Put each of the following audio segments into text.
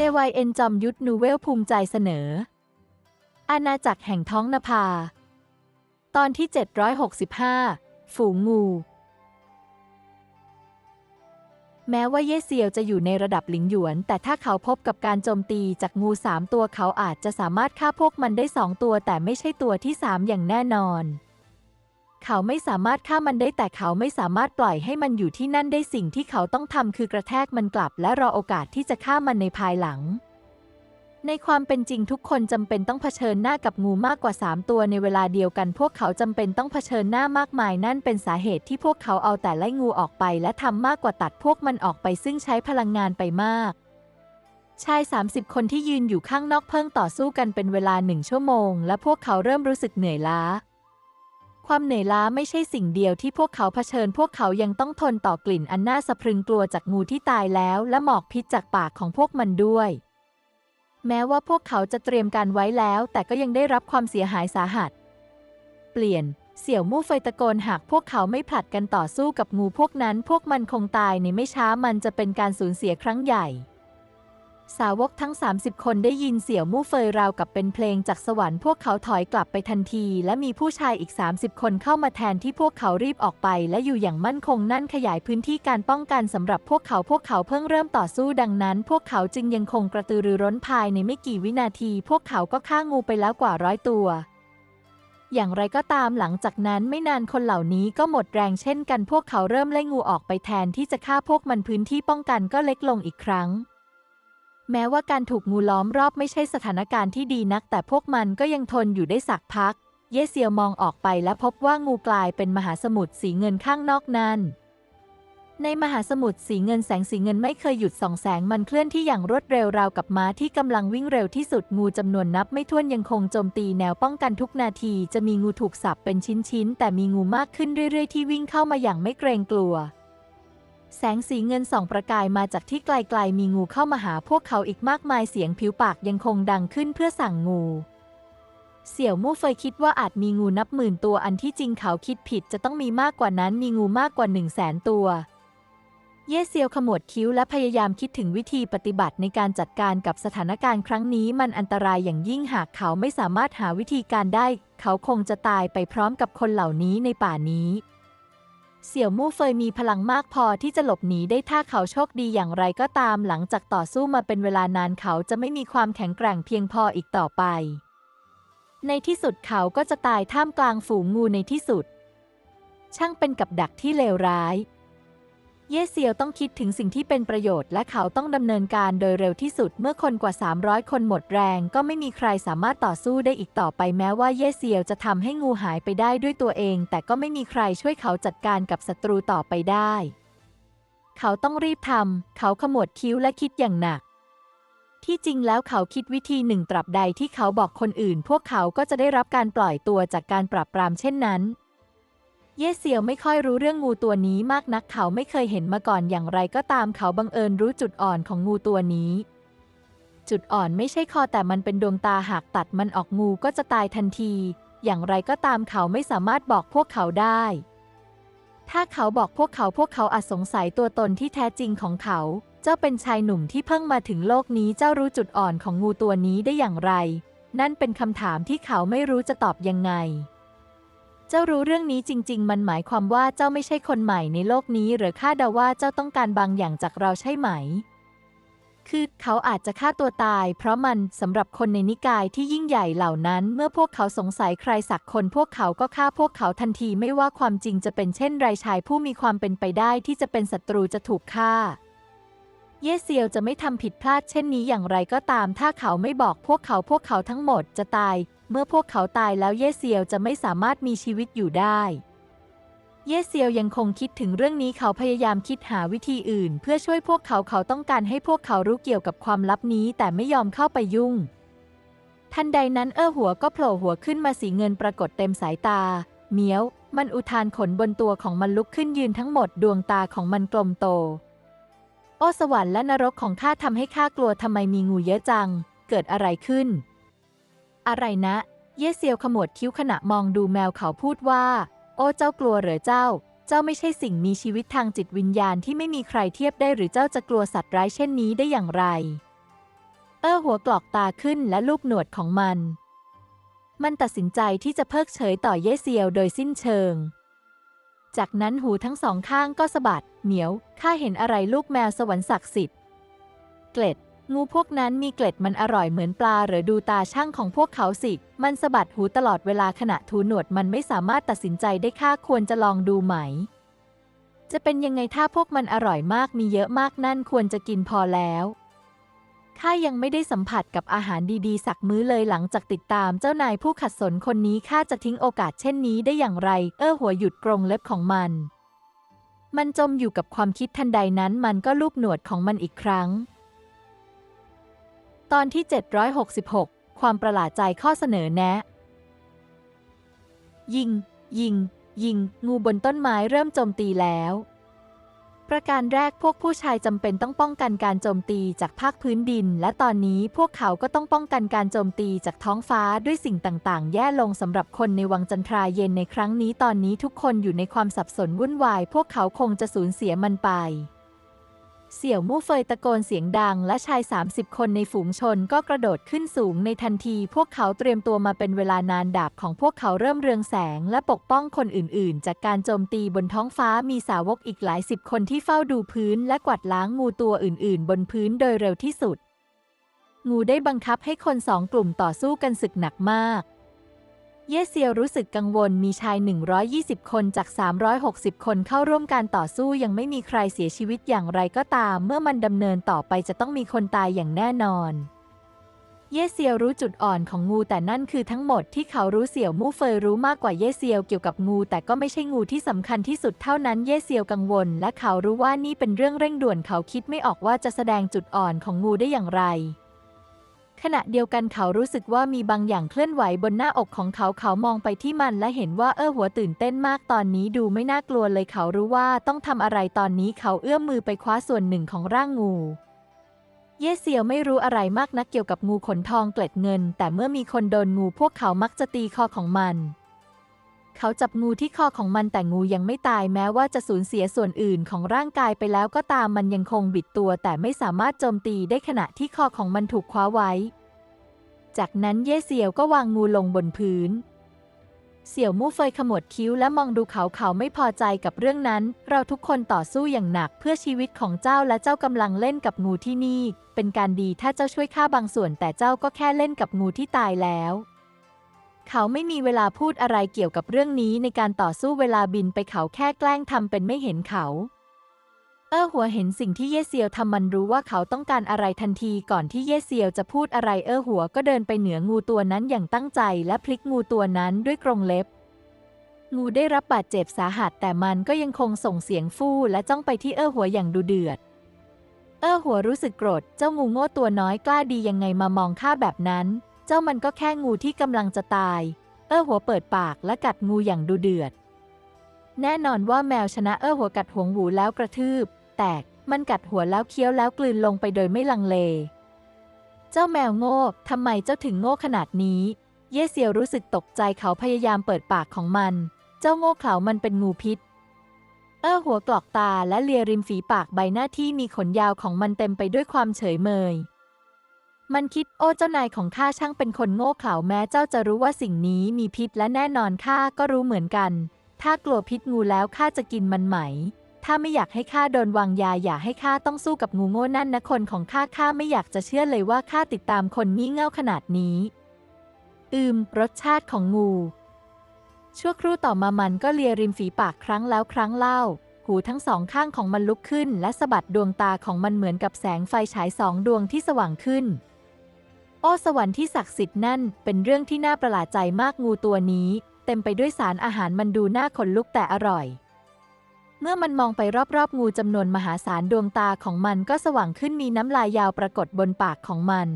JYN จอมยุทธนูเวลภูมิใจเสนอ อาณาจักรแห่งท้องนภา ตอนที่ 765 ฝูงงู แม้ว่าเย่เซียวจะอยู่ในระดับหลิงหยวน แต่ถ้าเขาพบกับการโจมตีจากงูสามตัวเขาอาจจะสามารถฆ่าพวกมันได้สองตัวแต่ไม่ใช่ตัวที่สามอย่างแน่นอน เขาไม่สามารถฆ่ามันได้แต่เขาไม่สามารถปล่อยให้มันอยู่ที่นั่นได้สิ่งที่เขาต้องทำคือกระแทกมันกลับ และรอโอกาสที่จะฆ่ามันในภายหลัง ในความเป็นจริงทุกคนจำเป็นต้องเผชิญหน้ากับงูมากกว่า 3 ตัวในเวลาเดียวกัน พวกเขาจำเป็นต้องเผชิญหน้ามากมาย นั่นเป็นสาเหตุที่พวกเขาเอาแต่ไล่งูออกไป และทำมากกว่าตัดพวกมันออกไป ซึ่งใช้พลังงานไปมาก ชาย 30 คนที่ยืนอยู่ข้างนอกเพิ่งต่อสู้กันเป็นเวลาหนึ่งชั่วโมง และพวกเขาเริ่มรู้สึกเหนื่อยล้า ความเหนื่อยล้าไม่ใช่สิ่งเดียวที่พวกเขาเผชิญ พวกเขายังต้องทนต่อกลิ่นอันน่าสะพรึงกลัวจากงูที่ตายแล้ว และหมอกพิษจากปากของพวกมันด้วย แม้ว่าพวกเขาจะเตรียมการไว้แล้ว แต่ก็ยังได้รับความเสียหายสาหัส เปลี่ยน เสี่ยวมู่ไฟตะโกนหากพวกเขาไม่ผลัดกันต่อสู้กับงูพวกนั้น พวกมันคงตายในไม่ช้ามันจะเป็นการสูญเสียครั้งใหญ่ สาวกทั้ง 30 คนได้ยินเสี่ยวมู่เฟยราวกับเป็นเพลงจากสวรรค์พวกเขาถอยกลับไปทันที และมีผู้ชายอีก 30 คนเข้ามาแทนที่พวกเขารีบออกไป และอยู่อย่างมั่นคงนั่นขยายพื้นที่การป้องกันสำหรับพวกเขาพวกเขาเพิ่งเริ่มต่อสู้ดังนั้น พวกเขาจึงยังคงกระตือรือร้นภายในไม่กี่วินาที พวกเขาก็ฆ่างูไปแล้วกว่าร้อยตัวอย่างไรก็ตามหลังจากนั้นไม่นานคนเหล่านี้ก็หมดแรงเช่นกันพวกเขาเริ่มไล่งูออกไปแทนที่จะฆ่าพวกมันพื้นที่ป้องกันก็เล็กลงอีกครั้ง แม้ว่าการถูกงูล้อมรอบไม่ใช่สถานการณ์ที่ดีนัก แต่พวกมันก็ยังทนอยู่ได้สักพัก เยเซียวมองออกไปและพบว่างูกลายเป็นมหาสมุทรสีเงินข้างนอกนั้น ในมหาสมุทรสีเงินแสงสีเงินไม่เคยหยุดส่องแสงมันเคลื่อนที่อย่างรวดเร็วราวกับม้าที่กำลังวิ่งเร็วที่สุดงูจำนวนนับไม่ถ้วนยังคงโจมตีแนวป้องกันทุกนาที จะมีงูถูกสับเป็นชิ้นๆแต่มีงูมากขึ้นเรื่อยๆที่วิ่งเข้ามาอย่างไม่เกรงกลัว แสงสีเงินส่องประกายมาจากที่ไกลๆ มีงูเข้ามาหาพวกเขาอีกมากมายเสียงผิวปากยังคงดังขึ้นเพื่อสั่งงู เสี่ยวมู่เฟยคิดว่าอาจมีงูนับหมื่นตัวอันที่จริงเขาคิดผิดจะต้องมีมากกว่านั้นมีงูมากกว่าหนึ่งแสนตัว เย่เซียวขมวดคิ้วและพยายามคิดถึงวิธีปฏิบัติในการจัดการกับสถานการณ์ครั้งนี้มันอันตรายอย่างยิ่งหากเขาไม่สามารถหาวิธีการได้ เขาคงจะตายไปพร้อมกับคนเหล่านี้ในป่านี้ เสี่ยวมู่เฟยมีพลังมากพอที่จะหลบหนีได้ถ้าเขาโชคดีอย่างไรก็ตามหลังจากต่อสู้มาเป็นเวลานานเขาจะไม่มีความแข็งแกร่งเพียงพออีกต่อไป ในที่สุดเขาก็จะตายท่ามกลางฝูงงูในที่สุด ช่างเป็นกับดักที่เลวร้าย เย่เซียวต้องคิดถึงสิ่งที่เป็นประโยชน์และเขาต้องดำเนินการโดยเร็วที่สุดเมื่อคนกว่า 300 คนหมดแรง ก็ไม่มีใครสามารถต่อสู้ได้อีกต่อไปแม้ว่าเย่เซียวจะทำให้งูหายไปได้ด้วยตัวเอง แต่ก็ไม่มีใครช่วยเขาจัดการกับศัตรูต่อไปได้ เขาต้องรีบทำเขาขมวดคิ้วและคิดอย่างหนัก ที่จริงแล้วเขาคิดวิธีหนึ่งตราบใดที่เขาบอกคนอื่น พวกเขาก็จะได้รับการปล่อยตัวจากการปราบปรามเช่นนั้น เย่เซียวไม่ค่อยรู้เรื่องงูตัวนี้มากนักเขาไม่เคยเห็นมาก่อนอย่างไรก็ตามเขาบังเอิญรู้จุดอ่อนของงูตัวนี้ จุดอ่อนไม่ใช่คอแต่มันเป็นดวงตาหากตัดมันออกงูก็จะตายทันที อย่างไรก็ตามเขาไม่สามารถบอกพวกเขาได้ ถ้าเขาบอกพวกเขาพวกเขาอาจสงสัยตัวตนที่แท้จริงของเขา เจ้าเป็นชายหนุ่มที่เพิ่งมาถึงโลกนี้เจ้ารู้จุดอ่อนของงูตัวนี้ได้อย่างไร นั่นเป็นคำถามที่เขาไม่รู้จะตอบยังไง เจ้ารู้เรื่องนี้จริง ๆ มันหมายความว่าเจ้าไม่ใช่คนใหม่ในโลกนี้ หรือคาดเดาว่าเจ้าต้องการบางอย่างจากเราใช่ไหม คือเขาอาจจะฆ่าตัวตาย เพราะมันสำหรับคนในนิกายที่ยิ่งใหญ่เหล่านั้น เมื่อพวกเขาสงสัยใครสักคน พวกเขาก็ฆ่าพวกเขาทันทีไม่ว่าความจริงจะเป็นเช่นไรชายผู้มีความเป็นไปได้ที่จะเป็นศัตรูจะถูกฆ่าเยเซียวจะไม่ทำผิดพลาดเช่นนี้อย่างไรก็ตาม ถ้าเขาไม่บอกพวกเขาพวกเขาทั้งหมดจะตาย เมื่อพวกเขาตายแล้วเย่เซียวจะไม่สามารถมีชีวิตอยู่ได้ เย่เซียวยังคงคิดถึงเรื่องนี้เขาพยายามคิดหาวิธีอื่น เพื่อช่วยพวกเขาเขาต้องการให้พวกเขารู้เกี่ยวกับความลับนี้ แต่ไม่ยอมเข้าไปยุ่ง ทันใดนั้นเอ้อหัวก็โผล่หัวขึ้นมาสีเงินปรากฏเต็มสายตาเหมียว มันอุทานขนบนตัวของมันลุกขึ้นยืนทั้งหมดดวงตาของมันกลมโต โอ้สวรรค์และนรกของข้าทำให้ข้ากลัวทำไมมีงูเยอะจัง เกิดอะไรขึ้น อะไรนะ เย่เซียวขมวดคิ้วขณะมองดูแมวเขาพูดว่า โอ้เจ้ากลัวเหรอเจ้า เจ้าไม่ใช่สิ่งมีชีวิตทางจิตวิญญาณที่ไม่มีใครเทียบได้หรือเจ้าจะกลัวสัตว์ร้ายเช่นนี้ได้อย่างไร เออหัวกรอกตาขึ้นและลูบหนวดของมัน มันตัดสินใจที่จะเพิกเฉยต่อเย่เซียวโดยสิ้นเชิง จากนั้นหูทั้งสองข้างก็สะบัด เหมียว ข้าเห็นอะไรลูกแมวสวรรค์ศักดิ์สิทธิ์ เกล็ด งูพวกนั้นมีเกล็ดมันอร่อยเหมือนปลาหรือดูตาช่างของพวกเขาสิ มันสะบัดหูตลอดเวลาขณะทูหนวดมันไม่สามารถตัดสินใจได้ข้าควรจะลองดูไหม จะเป็นยังไงถ้าพวกมันอร่อยมากมีเยอะมากนั่นควรจะกินพอแล้วข้ายังไม่ได้สัมผัสกับอาหารดีๆ สักมื้อเลยหลังจากติดตามเจ้านายผู้ขัดสนคนนี้ข้าจะทิ้งโอกาสเช่นนี้ได้อย่างไร เออหัวหยุดกรงเล็บของมัน มันจมอยู่กับความคิดทันใดนั้นมันก็ลูบหนวดของมันอีกครั้ง ตอนที่ 766 ความประหลาดใจข้อเสนอแนะ ยิง ยิง ยิง งูบนต้นไม้เริ่มโจมตีแล้ว ประการแรกพวกผู้ชายจำเป็นต้องป้องกันการโจมตีจากภาคพื้นดิน และตอนนี้พวกเขาก็ต้องป้องกันการโจมตีจากท้องฟ้าด้วยสิ่งต่างๆ แย่ลงสำหรับคนในวังจันทราเย็นในครั้งนี้ตอนนี้ทุกคนอยู่ในความสับสนวุ่นวาย พวกเขาคงจะสูญเสียมันไป เสี่ยวมู่เฟยตะโกนเสียงดังและชาย 30 คนในฝูงชนก็กระโดดขึ้นสูงในทันที พวกเขาเตรียมตัวมาเป็นเวลานานดาบของพวกเขาเริ่มเรืองแสง และปกป้องคนอื่น ๆ จากการโจมตีบนท้องฟ้ามีสาวกอีกหลายสิบคนที่เฝ้าดูพื้น และกวาดล้างงูตัวอื่น ๆ บนพื้นโดยเร็วที่สุด งูได้บังคับให้คนสองกลุ่มต่อสู้กันศึกหนักมาก เยเซียรู้สึกกังวลมีชาย 120 คนจาก 360 คนเข้าร่วมการต่อสู้ยังไม่มีใครเสียชีวิตอย่างไรก็ตาม เมื่อมันดำเนินต่อไปจะต้องมีคนตายอย่างแน่นอน เยเซียวรู้จุดอ่อนของงูแต่นั่นคือทั้งหมดที่เขารู้เสี่ยวมู่เฟยรู้มากกว่าเยเซียวเกี่ยวกับงู แต่ก็ไม่ใช่งูที่สำคัญที่สุดเท่านั้นเยเซียวกังวล และเขารู้ว่านี่เป็นเรื่องเร่งด่วนเขาคิดไม่ออกว่าจะแสดงจุดอ่อนของงูได้อย่างไร ขณะเดียวกันเขารู้สึกว่ามีบางอย่างเคลื่อนไหวบนหน้าอกของเขาเขามองไปที่มันและเห็นว่าเออหัวตื่นเต้นมากตอนนี้ดูไม่น่ากลัวเลยเขารู้ว่าต้องทำอะไรตอนนี้เขาเอื้อมมือไปคว้าส่วนหนึ่งของร่างงู เย่เซียวไม่รู้อะไรมากนักเกี่ยวกับงูขนทองเกล็ดเงิน แต่เมื่อมีคนโดนงูพวกเขามักจะตีคอของมัน เขาจับงูที่คอของมันแต่งูยังไม่ตายแม้ว่าจะสูญเสียส่วนอื่นของร่างกายไปแล้วก็ตามมันยังคงบิดตัวแต่ไม่สามารถโจมตีได้ขณะที่คอของมันถูกคว้าไว้ จากนั้นเย่เซียวก็วางงูลงบนพื้น เสี่ยวมู่เฟยขมวดคิ้วและมองดูเขาเขาไม่พอใจกับเรื่องนั้น เราทุกคนต่อสู้อย่างหนักเพื่อชีวิตของเจ้าและเจ้ากำลังเล่นกับงูที่นี่ เป็นการดีถ้าเจ้าช่วยข้าบางส่วนแต่เจ้าก็แค่เล่นกับงูที่ตายแล้ว เขาไม่มีเวลาพูดอะไรเกี่ยวกับเรื่องนี้ในการต่อสู้เวลาบินไปเขาแค่แกล้งทำเป็นไม่เห็นเขา เออหัวเห็นสิ่งที่เย่เซียวทำมันรู้ว่าเขาต้องการอะไรทันทีก่อนที่เย่เซียวจะพูดอะไรเออหัวก็เดินไปเหนืองูตัวนั้นอย่างตั้งใจและพลิกงูตัวนั้นด้วยกรงเล็บ งูได้รับบาดเจ็บสาหัสแต่มันก็ยังคงส่งเสียงฟู่และจ้องไปที่เออหัวอย่างดูเดือด เออหัวรู้สึกโกรธเจ้างูโง่ตัวน้อยกล้าดียังไงมามองข้าแบบนั้น จ้ามันก็แค่งูที่กำลังจะตาย เออหัวเปิดปากและกัดงูอย่างดูเดือด แน่นอนว่าแมวชนะเออหัวกัดหวงหูแล้วกระทืบ แตก มันกัดหัวแล้วเคี้ยวแล้วกลืนลงไปโดยไม่ลังเล เจ้าแมวโง่ทำไมเจ้าถึงโง่ขนาดนี้ เยเซียวรู้สึกตกใจเขาพยายามเปิดปากของมัน เจ้าโง่เขลามันเป็นงูพิษ เออหัวกรอกตาและเลียริมฝีปากใบหน้าที่มีขนยาวของมันเต็มไปด้วยความเฉยเมย มันคิดโอ้เจ้านายของข้าช่างเป็นคนโง่เขลาแม้เจ้าจะรู้ว่าสิ่งนี้มีพิษและแน่นอนข้าก็รู้เหมือนกัน ถ้ากลัวพิษงูแล้วข้าจะกินมันไหม ถ้าไม่อยากให้ข้าโดนวางยาอย่าให้ข้าต้องสู้กับงูโง่นั่นนะคนของข้าข้าไม่อยากจะเชื่อเลยว่าข้าติดตามคนงี่เง่าขนาดนี้ อืม รสชาติของงู ชั่วครู่ต่อมามันก็เลียริมฝีปากครั้งแล้วครั้งเล่าหูทั้งสองข้างของมันลุกขึ้น และสะบัดดวงตาของมันเหมือนกับแสงไฟฉายสองดวงที่สว่างขึ้น โอ้สวรรค์ที่ศักดิ์สิทธิ์นั่นเป็นเรื่องที่น่าประหลาดใจมากงูตัวนี้ เต็มไปด้วยสารอาหารมันดูน่าขนลุกแต่อร่อย เมื่อมันมองไปรอบๆ งูจำนวนมหาศาลดวงตาของมันก็สว่างขึ้นมีน้ำลายยาวปรากฏบนปากของมัน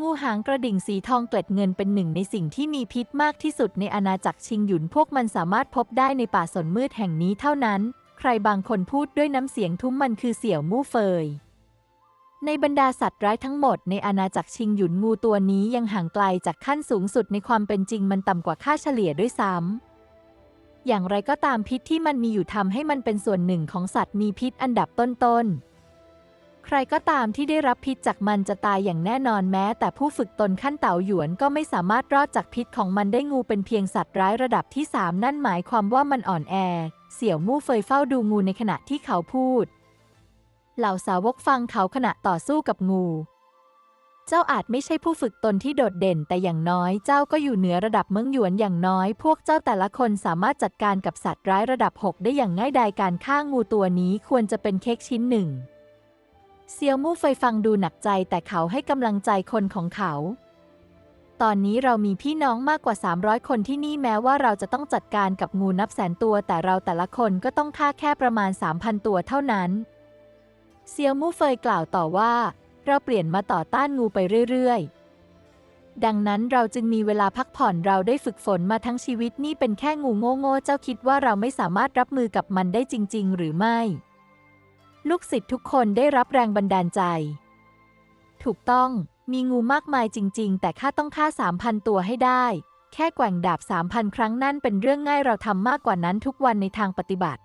งูหางกระดิ่งสีทองเกล็ดเงินเป็นหนึ่งในสิ่งที่มีพิษมากที่สุดในอาณาจักรชิงหยุนพวกมันสามารถพบได้ในป่าสนมืดแห่งนี้เท่านั้น ใครบางคนพูดด้วยน้ำเสียงทุ้มมันคือเสี่ยวมู่เฟย ในบรรดาสัตว์ร้ายทั้งหมดในอาณาจักรชิงหยุนงูตัวนี้ยังห่างไกลจากขั้นสูงสุดในความเป็นจริงมันต่ำกว่าค่าเฉลี่ยด้วยซ้ำ อย่างไรก็ตามพิษที่มันมีอยู่ทำให้มันเป็นส่วนหนึ่งของสัตว์มีพิษอันดับต้นๆ ใครก็ตามที่ได้รับพิษจากมันจะตายอย่างแน่นอนแม้ แต่ผู้ฝึกตนขั้นเต่าหยวนก็ไม่สามารถรอดจากพิษของมันได้งูเป็นเพียงสัตว์ร้ายระดับที่สามนั่นหมายความว่ามันอ่อนแอ เสี่ยวมู่เฟยเฝ้าดูงูในขณะที่เขาพูด เหล่าสาวกฟังเขาขณะต่อสู้กับงู เจ้าอาจไม่ใช่ผู้ฝึกตนที่โดดเด่นแต่อย่างน้อยเจ้าก็อยู่เหนือระดับเมืองหยวนอย่างน้อย พวกเจ้าแต่ละคนสามารถจัดการกับสัตว์ร้ายระดับ 6 ได้อย่างง่ายดายการฆ่างูตัวนี้ควรจะเป็นเค้กชิ้นหนึ่งเซียวมู่เฟยฟังดูหนักใจแต่เขาให้กำลังใจคนของเขา ตอนนี้เรามีพี่น้องมากกว่า 300 คนที่นี่แม้ว่าเราจะต้องจัดการกับงูนับแสนตัว แต่เราแต่ละคนก็ต้องฆ่าแค่ประมาณ 3,000 ตัวเท่านั้น เซียวมู่เฟยกล่าวต่อว่า เราเปลี่ยนมาต่อต้านงูไปเรื่อยๆ ดังนั้นเราจึงมีเวลาพักผ่อนเราได้ฝึกฝนมาทั้งชีวิตนี่เป็นแค่งูโง่ๆเจ้าคิดว่าเราไม่สามารถรับมือกับมันได้จริง ๆ หรือไม่ ลูกศิษย์ทุกคนได้รับแรงบันดาลใจ ถูกต้องมีงูมากมายจริง ๆ แต่ข้าต้องฆ่า3,000ตัวให้ได้ แค่แกว่งดาบ3,000ครั้งนั่นเป็นเรื่องง่ายเราทำมากกว่านั้นทุกวันในทางปฏิบัติ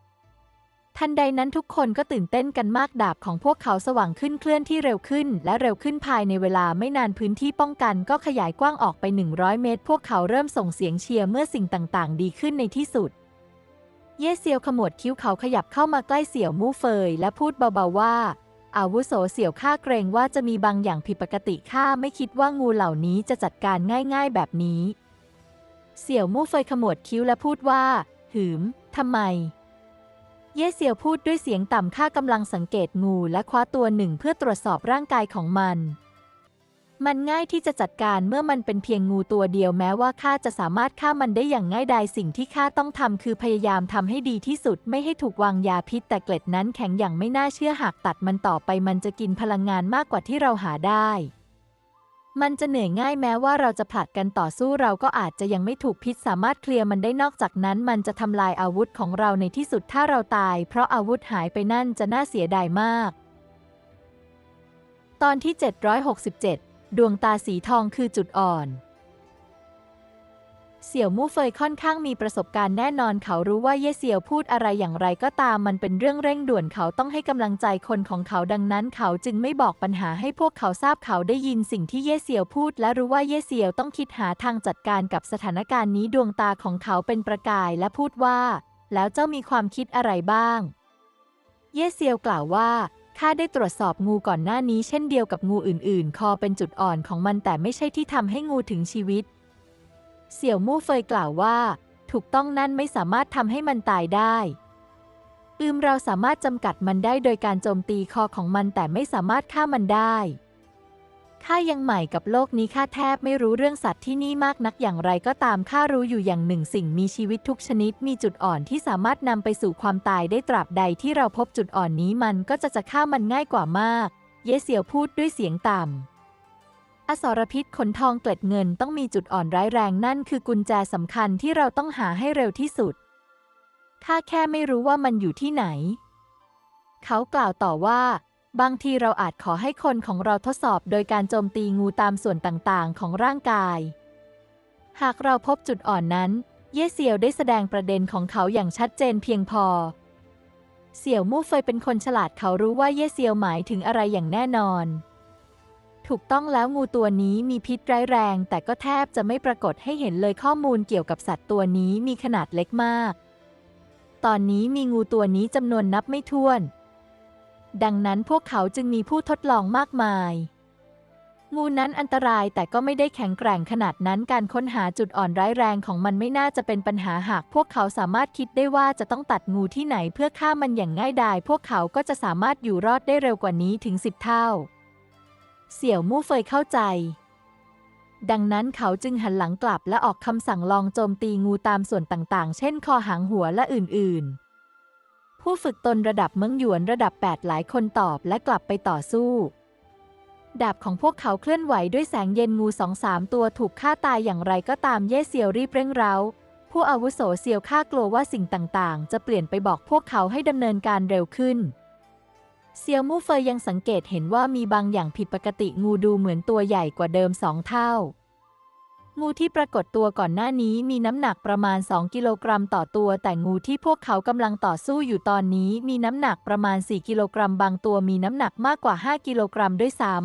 ทันใดนั้นทุกคนก็ตื่นเต้นกันมากดาบของพวกเขาสว่างขึ้นเคลื่อนที่เร็วขึ้น และเร็วขึ้นภายในเวลาไม่นานพื้นที่ป้องกันก็ขยายกว้างออกไป 100 เมตร พวกเขาเริ่มส่งเสียงเชียร์เมื่อสิ่งต่างๆ ดีขึ้นในที่สุด เย่เซียวขมวดคิ้วเขาขยับเข้ามาใกล้เสี่ยวมู่เฟย และพูดเบาๆว่า อาวุโสเสี่ยวข้าเกรงว่าจะมีบางอย่างผิดปกติข้าไม่คิดว่างูเหล่านี้จะจัดการง่าย ๆ แบบนี้ เสี่ยวมู่เฟยขมวดคิ้วและพูดว่า หืมทำไม เย่เซียวพูดด้วยเสียงต่ำข้ากำลังสังเกตงูและคว้าตัวหนึ่งเพื่อตรวจสอบร่างกายของมัน มันง่ายที่จะจัดการเมื่อมันเป็นเพียงงูตัวเดียวแม้ว่าข้าจะสามารถฆ่ามันได้อย่างง่ายดายสิ่งที่ข้าต้องทำคือพยายามทำให้ดีที่สุดไม่ให้ถูกวางยาพิษ แต่เกล็ดนั้นแข็งอย่างไม่น่าเชื่อหากตัดมันต่อไปมันจะกินพลังงานมากกว่าที่เราหาได้ มันจะเหนื่อยง่ายแม้ว่าเราจะผลัดกันต่อสู้เราก็อาจจะยังไม่ถูกพิษสามารถเคลียร์มันได้นอกจากนั้น มันจะทำลายอาวุธของเราในที่สุดถ้าเราตาย เพราะอาวุธหายไปนั่นจะน่าเสียดายมาก ตอนที่ 767 ดวงตาสีทองคือจุดอ่อน เสี่ยวมู่เฟยค่อนข้างมีประสบการณ์แน่นอนเขารู้ว่าเย่เสี่ยวพูดอะไรอย่างไรก็ตามมันเป็นเรื่องเร่งด่วนเขาต้องให้กำลังใจคนของเขาดังนั้นเขาจึงไม่บอกปัญหาให้พวกเขาทราบเขาได้ยินสิ่งที่เย่เสี่ยวพูด และรู้ว่าเย่เสี่ยวต้องคิดหาทางจัดการกับสถานการณ์นี้ดวงตาของเขาเป็นประกายและพูดว่า แล้วเจ้ามีความคิดอะไรบ้าง เย่เซียวกล่าวว่าข้าได้ตรวจสอบงูก่อนหน้านี้เช่นเดียวกับงูอื่น ๆ คอเป็นจุดอ่อนของมันแต่ไม่ใช่ที่ทำให้งูถึงชีวิต เสี่ยวมู่เฟยกล่าวว่า ถูกต้องนั่นไม่สามารถทำให้มันตายได้อืมเราสามารถจำกัดมันได้โดยการโจมตีคอของมันแต่ไม่สามารถฆ่ามันได้ข้ายังใหม่กับโลกนี้ข้าแทบไม่รู้เรื่องสัตว์ที่นี่มากนักอย่างไรก็ตามข้ารู้อยู่อย่างหนึ่งสิ่งมีชีวิตทุกชนิดมีจุดอ่อนที่สามารถนำไปสู่ความตายได้ตราบใดที่เราพบจุดอ่อนนี้มันก็จะจะฆ่ามันง่ายกว่ามาก เยเสี่ยวพูดด้วยเสียงต่ำ อสรพิษขนทองเกล็ดเงินต้องมีจุดอ่อนร้ายแรงนั่นคือกุญแจสำคัญที่เราต้องหาให้เร็วที่สุด ข้าแค่ไม่รู้ว่ามันอยู่ที่ไหน เขากล่าวต่อว่า บางทีเราอาจขอให้คนของเราทดสอบโดยการโจมตีงูตามส่วนต่างๆ ของร่างกาย หากเราพบจุดอ่อนนั้น เย่เซียวได้แสดงประเด็นของเขาอย่างชัดเจนเพียงพอ เสี่ยวมู่เฟยเป็นคนฉลาดเขารู้ว่าเย่เซียวหมายถึงอะไรอย่างแน่นอน ถูกต้องแล้วงูตัวนี้มีพิษร้ายแรง แต่ก็แทบจะไม่ปรากฏให้เห็นเลยข้อมูลเกี่ยวกับสัตว์ตัวนี้มีขนาดเล็กมาก ตอนนี้มีงูตัวนี้จำนวนนับไม่ถ้วน ดังนั้นพวกเขาจึงมีผู้ทดลองมากมาย งูนั้นอันตรายแต่ก็ไม่ได้แข็งแกร่งขนาดนั้นการค้นหาจุดอ่อนร้ายแรงของมันไม่น่าจะเป็นปัญหาหาก พวกเขาสามารถคิดได้ว่าจะต้องตัดงูที่ไหนเพื่อฆ่ามันอย่างง่ายดาย พวกเขาก็จะสามารถอยู่รอดได้เร็วกว่านี้ถึงสิบเท่า เสี่ยวมู่เฟยเข้าใจ ดังนั้นเขาจึงหันหลังกลับและออกคำสั่งลองโจมตีงูตามส่วนต่างๆ เช่น คอหางหัวและอื่น ๆ ผู้ฝึกตนระดับเมืองหยวนระดับ 8 หลายคนตอบและกลับไปต่อสู้ ดาบของพวกเขาเคลื่อนไหวด้วยแสงเย็นงูสองสามตัวถูกฆ่าตายอย่างไรก็ตามเย่เซียวรีบเร่งเร้าผู้อาวุโสเซียวข้ากลัวว่าสิ่งต่างๆ จะเปลี่ยนไปบอกพวกเขาให้ดำเนินการเร็วขึ้น เซียวมู่เฟยยังสังเกตเห็นว่ามีบางอย่างผิดปกติงูดูเหมือนตัวใหญ่กว่าเดิมสองเท่า งูที่ปรากฏตัวก่อนหน้านี้มีน้ำหนักประมาณ 2 กิโลกรัมต่อตัว แต่งูที่พวกเขากำลังต่อสู้อยู่ตอนนี้มีน้ำหนักประมาณ 4 กิโลกรัม บางตัวมีน้ำหนักมากกว่า 5 กิโลกรัมด้วยซ้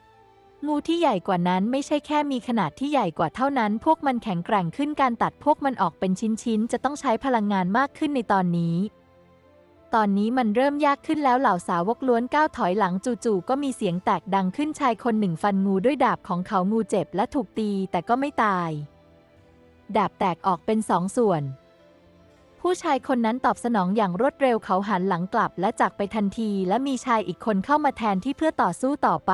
ำงูที่ใหญ่กว่านั้นไม่ใช่แค่มีขนาดที่ใหญ่กว่าเท่านั้น พวกมันแข็งแกร่งขึ้นการตัดพวกมันออกเป็นชิ้นๆจะต้องใช้พลังงานมากขึ้นในตอนนี้ ตอนนี้มันเริ่มยากขึ้นแล้วเหล่าสาวกล้วนก้าวถอยหลังจู่ๆก็มีเสียงแตกดังขึ้นชายคนหนึ่งฟันงูด้วยดาบของเขางูเจ็บและถูกตีแต่ก็ไม่ตาย ดาบแตกออกเป็นสองส่วน ผู้ชายคนนั้นตอบสนองอย่างรวดเร็วเขาหันหลังกลับและจากไปทันทีและมีชายอีกคนเข้ามาแทนที่เพื่อต่อสู้ต่อไป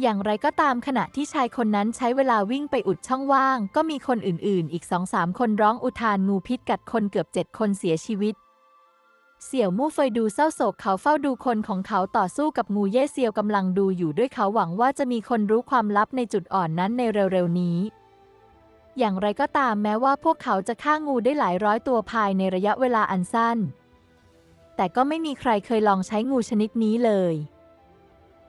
อย่างไรก็ตามขณะที่ชายคนนั้นใช้เวลาวิ่งไปอุดช่องว่าง ก็มีคนอื่นๆ อีกสองสามคนร้องอุทานงูพิษกัดคนเกือบเจ็ดคนเสียชีวิต เสี่ยวมู่เฟยดูเศร้าโศกเขาเฝ้าดูคนของเขาต่อสู้กับงูเย่เซียวกำลังดูอยู่ด้วยเขาหวังว่าจะมีคนรู้ความลับในจุดอ่อนนั้นในเร็วๆนี้ อย่างไรก็ตามแม้ว่าพวกเขาจะฆ่างูได้หลายร้อยตัวภายในระยะเวลาอันสั้น แต่ก็ไม่มีใครเคยลองใช้งูชนิดนี้เลย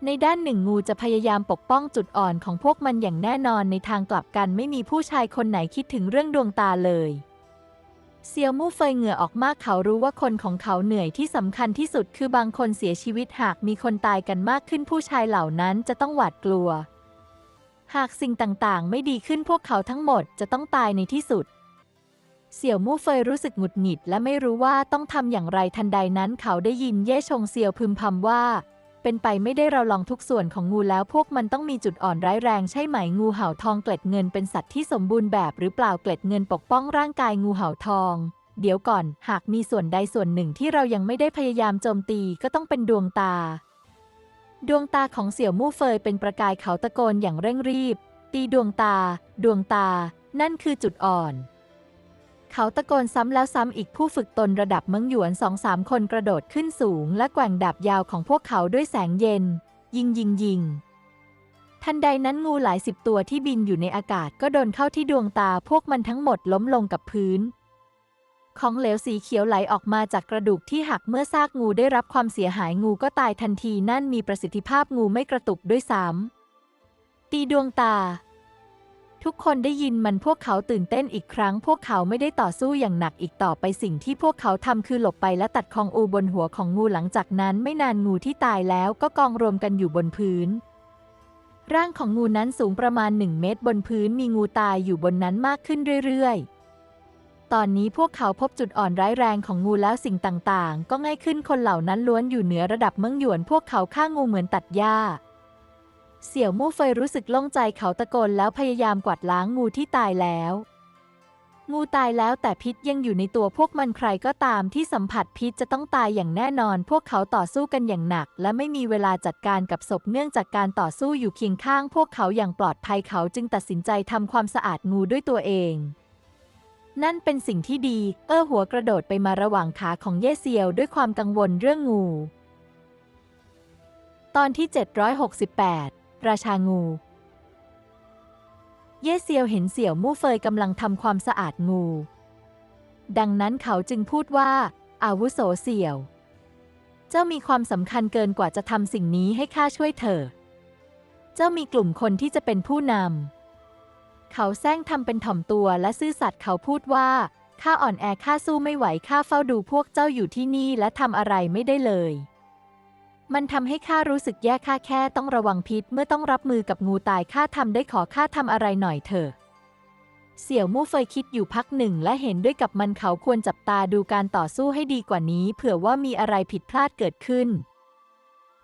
ในด้านหนึ่งงูจะพยายามปกป้องจุดอ่อนของพวกมันอย่างแน่นอนในทางกลับกันไม่มีผู้ชายคนไหนคิดถึงเรื่องดวงตาเลย เซียวมู่เฟยเหงื่อออกมากเขารู้ว่าคนของเขาเหนื่อยที่สำคัญที่สุดคือบางคนเสียชีวิตหากมีคนตายกันมากขึ้นผู้ชายเหล่านั้นจะต้องหวาดกลัว หากสิ่งต่างๆ ไม่ดีขึ้นพวกเขาทั้งหมดจะต้องตายในที่สุด เสี่ยวมู่เฟยรู้สึกหงุดหงิดและไม่รู้ว่าต้องทำอย่างไรทันใดนั้นเขาได้ยินเย่ชงเซียวพึมพำว่า เป็นไปไม่ได้เราลองทุกส่วนของงูแล้วพวกมันต้องมีจุดอ่อนร้ายแรงใช่ไหมงูเห่าทองเกล็ดเงินเป็นสัตว์ที่สมบูรณ์แบบหรือเปล่าเกล็ดเงินปกป้องร่างกายงูเห่าทอง เดี๋ยวก่อน หากมีส่วนใดส่วนหนึ่งที่เรายังไม่ได้พยายามโจมตีก็ต้องเป็นดวงตา ดวงตาของเสี่ยวมู่เฟยเป็นประกายเขาตะโกนอย่างเร่งรีบ ตีดวงตา ดวงตา นั่นคือจุดอ่อน เขาตะโกนซ้ำแล้วซ้ำอีกผู้ฝึกตนระดับเมืองหยวนสองสามคนกระโดดขึ้นสูง และแกว่งดาบยาวของพวกเขาด้วยแสงเย็น ยิงยิงยิงทันใดนั้นงูหลายสิบตัวที่บินอยู่ในอากาศก็โดนเข้าที่ดวงตาพวกมันทั้งหมดล้มลงกับพื้น ของเหลวสีเขียวไหลออกมาจากกระดูกที่หักเมื่อซากงูได้รับความเสียหายงูก็ตายทันทีนั่นมีประสิทธิภาพงูไม่กระตุกด้วยซ้ำตีดวงตา ทุกคนได้ยินมันพวกเขาตื่นเต้นอีกครั้ง พวกเขาไม่ได้ต่อสู้อย่างหนักอีกต่อไปสิ่งที่พวกเขาทำคือหลบไปและตัดคองอูบนหัวของงูหลังจากนั้นไม่นานงูที่ตายแล้วก็กองรวมกันอยู่บนพื้น ร่างของงูนั้นสูงประมาณหนึ่งเมตรบนพื้นมีงูตายอยู่บนนั้นมากขึ้นเรื่อยๆ ตอนนี้พวกเขาพบจุดอ่อนร้ายแรงของงูแล้วสิ่งต่างๆ ก็ง่ายขึ้นคนเหล่านั้นล้วนอยู่เหนือระดับเมืองหยวน พวกเขาฆ่างูเหมือนตัดหญ้า เสี่ยวมู่เฟยรู้สึกโล่งใจเขาตะโกนแล้วพยายามกวาดล้างงูที่ตายแล้ว งูตายแล้วแต่พิษยังอยู่ในตัวพวกมันใครก็ตามที่สัมผัสพิษจะต้องตายอย่างแน่นอน พวกเขาต่อสู้กันอย่างหนัก และไม่มีเวลาจัดการกับศพเนื่องจากการต่อสู้อยู่เคียงข้าง พวกเขาอย่างปลอดภัยเขาจึงตัดสินใจทำความสะอาดงูด้วยตัวเองนั่นเป็นสิ่งที่ดี เอ้อหัวกระโดดไปมาระหว่างขาของเย่เซียวด้วยความกังวลเรื่องงู ตอนที่ 768 ราชางู เย่เซียวเห็นเสี่ยวมู่เฟยกำลังทำความสะอาดงู ดังนั้นเขาจึงพูดว่า อาวุโสเสี่ยว เจ้ามีความสำคัญเกินกว่าจะทำสิ่งนี้ให้ข้าช่วยเถอเจ้ามีกลุ่มคนที่จะเป็นผู้นำ เขาแซงทำเป็นถ่อมตัวและซื่อสัตย์เขาพูดว่าข้าอ่อนแอข้าสู้ไม่ไหวข้าเฝ้าดูพวกเจ้าอยู่ที่นี่และทำอะไรไม่ได้เลย มันทำให้ข้ารู้สึกแย่ข้าแค่ต้องระวังพิษเมื่อต้องรับมือกับงูตายข้าทำได้ขอข้าทำอะไรหน่อยเถอะเสี่ยวมู่เฟยคิดอยู่พักหนึ่งและเห็นด้วยกับมันเขาควรจับตาดูการต่อสู้ให้ดีกว่านี้ เผื่อว่ามีอะไรผิดพลาดเกิดขึ้น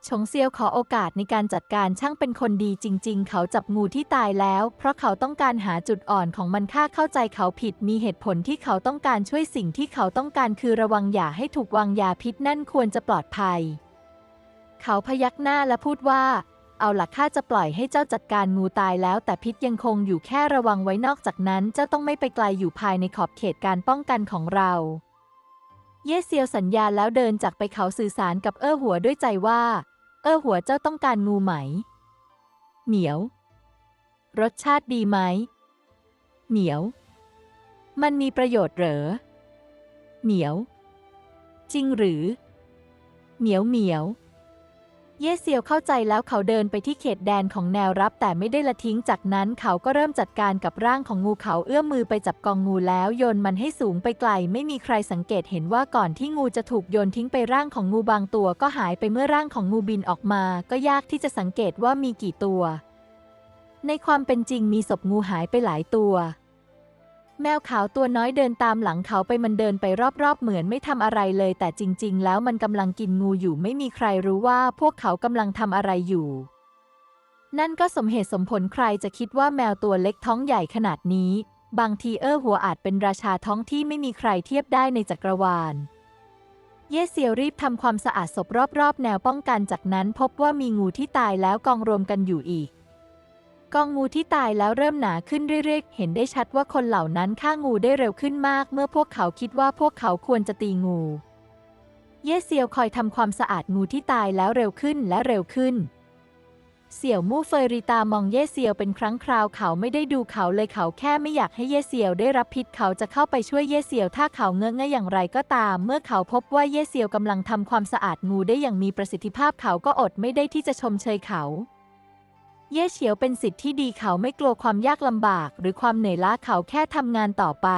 ชงเซียวขอโอกาสในการจัดการช่างเป็นคนดีจริง ๆ เขาจับงูที่ตายแล้ว เพราะเขาต้องการหาจุดอ่อนของมันข้าเข้าใจเขาผิดมีเหตุผลที่เขาต้องการช่วยสิ่งที่เขาต้องการคือระวังอย่าให้ถูกวางยาพิษนั่นควรจะปลอดภัย เขาพยักหน้าและพูดว่า เอาล่ะข้าจะปล่อยให้เจ้าจัดการงูตายแล้ว แต่พิษยังคงอยู่แค่ระวังไว้นอกจากนั้น เจ้าต้องไม่ไปไกลอยู่ภายในขอบเขตการป้องกันของเรา เย่เซียวสัญญาแล้วเดินจากไปเขาสื่อสารกับเอ้อหัวด้วยใจว่า เอ้อหัวเจ้าต้องการงูไหม เหมียว รสชาติดีไหม เหมียว มันมีประโยชน์เหรอ เหมียว จริงหรือ เหมียวเหมียว เย่เซียวเข้าใจแล้วเขาเดินไปที่เขตแดนของแนวรับแต่ไม่ได้ละทิ้งจากนั้นเขาก็เริ่มจัดการกับร่างของงูเขาเอื้อมมือไปจับกองงูแล้วโยนมันให้สูงไปไกล ไม่มีใครสังเกตเห็นว่าก่อนที่งูจะถูกโยนทิ้งไปร่างของงูบางตัวก็หายไปเมื่อร่างของงูบินออกมา ก็ยากที่จะสังเกตว่ามีกี่ตัว ในความเป็นจริงมีศพงูหายไปหลายตัว แมวขาวตัวน้อยเดินตามหลังเขาไปมันเดินไปรอบๆ เหมือนไม่ทำอะไรเลย แต่จริง ๆ แล้วมันกำลังกินงูอยู่ไม่มีใครรู้ว่าพวกเขากำลังทำอะไรอยู่ นั่นก็สมเหตุสมผลใครจะคิดว่าแมวตัวเล็กท้องใหญ่ขนาดนี้ บางทีเออหัวอาจเป็นราชาท้องที่ไม่มีใครเทียบได้ในจักรวาล เย่เซียวรีบทำความสะอาดศพรอบๆ แนวป้องกันจากนั้นพบว่ามีงูที่ตายแล้วกองรวมกันอยู่อีก กองงูที่ตายแล้วเริ่มหนาขึ้นเรื่อยๆ เห็นได้ชัดว่าคนเหล่านั้นฆ่างูได้เร็วขึ้นมาก เมื่อพวกเขาคิดว่าพวกเขาควรจะตีงู เย่เซียวคอยทำความสะอาดงูที่ตายแล้วเร็วขึ้นและเร็วขึ้น เสี่ยวมู่เฟยรีตามองเย่เซียวเป็นครั้งคราวเขาไม่ได้ดูเขาเลยเขาแค่ไม่อยากให้เย่เซียวได้รับพิษเขาจะเข้าไปช่วยเย่เซียวถ้าเขาเงื้อะงะอย่างไรก็ตาม เมื่อเขาพบว่าเย่เซียวกำลังทำความสะอาดงูได้อย่างมีประสิทธิภาพเขาก็อดไม่ได้ที่จะชมเชยเขา เย่เฉียวเป็นสิทธิ์ที่ดีเขาไม่กลัวความยากลำบาก หรือความเหนื่อยล้าเขาแค่ทำงานต่อไป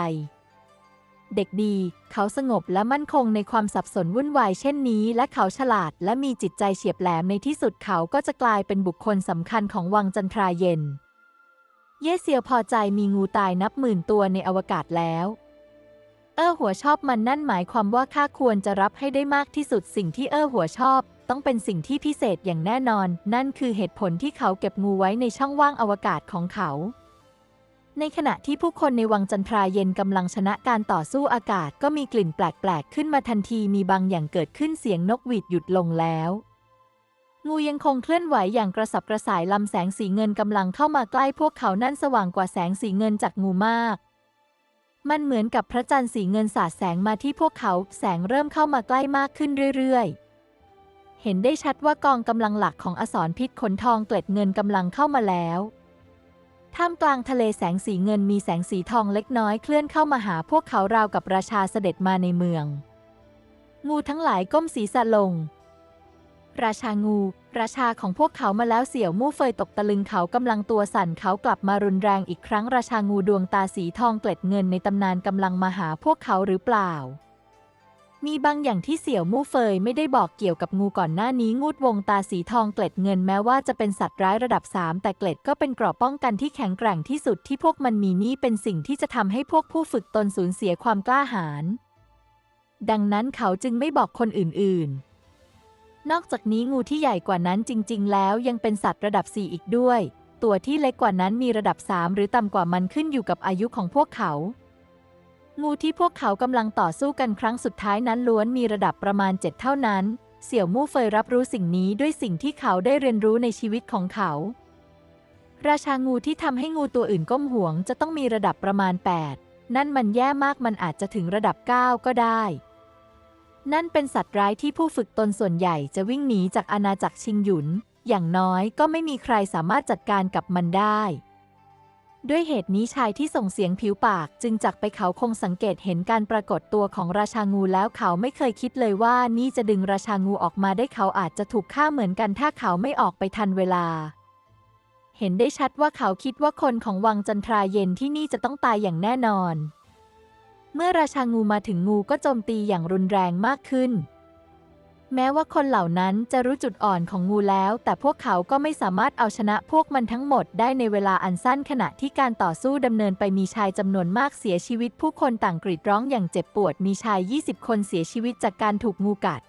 เด็กดี เขาสงบและมั่นคงในความสับสนวุ่นวายเช่นนี้ และเขาฉลาดและมีจิตใจเฉียบแหลมในที่สุดเขาก็จะกลายเป็นบุคคลสำคัญของวังจันทราเย็น เย่เซียวพอใจมีงูตายนับหมื่นตัวในอวกาศแล้วเออหัวชอบมันนั่นหมายความว่าข้าควรจะรับให้ได้มากที่สุดสิ่งที่เออหัวชอบ ต้องเป็นสิ่งที่พิเศษอย่างแน่นอน นั่นคือเหตุผลที่เขาเก็บงูไว้ในช่องว่างอวกาศของเขา ในขณะที่ผู้คนในวังจันทราเย็นกำลังชนะการต่อสู้อากาศก็มีกลิ่นแปลก ๆ ขึ้นมาทันทีมีบางอย่างเกิดขึ้นเสียงนกหวีดหยุดลงแล้ว งูยังคงเคลื่อนไหวอย่างกระสับกระส่ายลำแสงสีเงินกำลังเข้ามาใกล้พวกเขานั่นสว่างกว่าแสงสีเงินจากงูมากมันเหมือนกับพระจันทร์สีเงินสาดแสงมาที่พวกเขา แสงเริ่มเข้ามาใกล้มากขึ้นเรื่อยๆ เห็นได้ชัดว่ากองกำลังหลักของอสรพิษขนทองเกล็ดเงินกำลังเข้ามาแล้วท่ามกลางทะเลแสงสีเงินมีแสงสีทองเล็กน้อยเคลื่อนเข้ามาหาพวกเขาราวกับราชาเสด็จมาในเมือง งูทั้งหลายก้มศีรษะลง ราชางู ราชาของพวกเขามาแล้วเสี่ยวมู่เฟยตกตะลึงเขากำลังตัวสั่นเขากลับมารุนแรงอีกครั้งราชางูดวงตาสีทองเกล็ดเงินในตำนานกำลังมาหาพวกเขาหรือเปล่า มีบางอย่างที่เสี่ยวมู่เฟยไม่ได้บอกเกี่ยวกับงูก่อนหน้านี้งูดวงตาสีทองเกล็ดเงินแม้ว่าจะเป็นสัตว์ร้ายระดับ 3 แต่เกล็ดก็เป็นเกราะป้องกันที่แข็งแกร่งที่สุดที่พวกมันมีนี่เป็นสิ่งที่จะทำให้พวกผู้ฝึกตนสูญเสียความกล้าหาญดังนั้นเขาจึงไม่บอกคนอื่นๆ นอกจากนี้งูที่ใหญ่กว่านั้นจริง ๆ แล้วยังเป็นสัตว์ระดับ 4 อีกด้วย ตัวที่เล็กกว่านั้นมีระดับ 3 หรือต่ำกว่ามันขึ้นอยู่กับอายุของพวกเขา งูที่พวกเขากำลังต่อสู้กันครั้งสุดท้ายนั้นล้วนมีระดับประมาณ7เท่านั้น เสี่ยวมู่เฟยรับรู้สิ่งนี้ด้วยสิ่งที่เขาได้เรียนรู้ในชีวิตของเขา ราชางูที่ทำให้งูตัวอื่นก้มหวงจะต้องมีระดับประมาณ 8 นั่นมันแย่มากมันอาจจะถึงระดับ 9 ก็ได้ นั่นเป็นสัตว์ร้ายที่ผู้ฝึกตนส่วนใหญ่จะวิ่งหนีจากอาณาจักรชิงหยุน อย่างน้อยก็ไม่มีใครสามารถจัดการกับมันได้ ด้วยเหตุนี้ชายที่ส่งเสียงผิวปากจึงจักไปเขาคงสังเกตเห็นการปรากฏตัวของราชางูแล้วเขาไม่เคยคิดเลยว่านี่จะดึงราชางูออกมาได้เขาอาจจะถูกฆ่าเหมือนกันถ้าเขาไม่ออกไปทันเวลา เห็นได้ชัดว่าเขาคิดว่าคนของวังจันทราเย็นที่นี่จะต้องตายอย่างแน่นอน เมื่อราชางูมาถึงงูก็โจมตีอย่างรุนแรงมากขึ้น แม้ว่าคนเหล่านั้นจะรู้จุดอ่อนของงูแล้ว แต่พวกเขาก็ไม่สามารถเอาชนะพวกมันทั้งหมดได้ในเวลาอันสั้นขณะที่การต่อสู้ดำเนินไปมีชายจำนวนมากเสียชีวิต ผู้คนต่างกรีดร้องอย่างเจ็บปวด มีชาย 20 คนเสียชีวิตจากการถูกงูกัด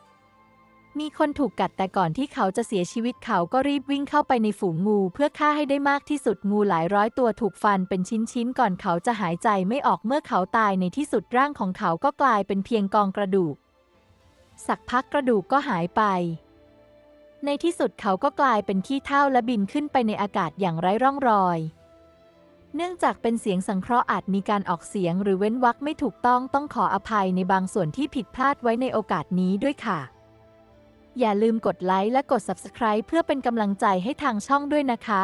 มีคนถูกกัดแต่ก่อนที่เขาจะเสียชีวิตเขาก็รีบวิ่งเข้าไปในฝูงงู เพื่อฆ่าให้ได้มากที่สุดงูหลายร้อยตัวถูกฟันเป็นชิ้นๆก่อนเขาจะหายใจไม่ออกเมื่อเขาตายในที่สุดร่างของเขาก็กลายเป็นเพียงกองกระดูก สักพักกระดูกก็หายไป ในที่สุดเขาก็กลายเป็นขี้เถ้าและบินขึ้นไปในอากาศอย่างไร้ร่องรอย เนื่องจากเป็นเสียงสังเคราะห์อาจมีการออกเสียงหรือเว้นวรรคไม่ถูกต้องต้องขออภัยในบางส่วนที่ผิดพลาดไว้ในโอกาสนี้ด้วยค่ะ อย่าลืมกดไลค์และกด Subscribe เพื่อเป็นกำลังใจให้ทางช่องด้วยนะคะ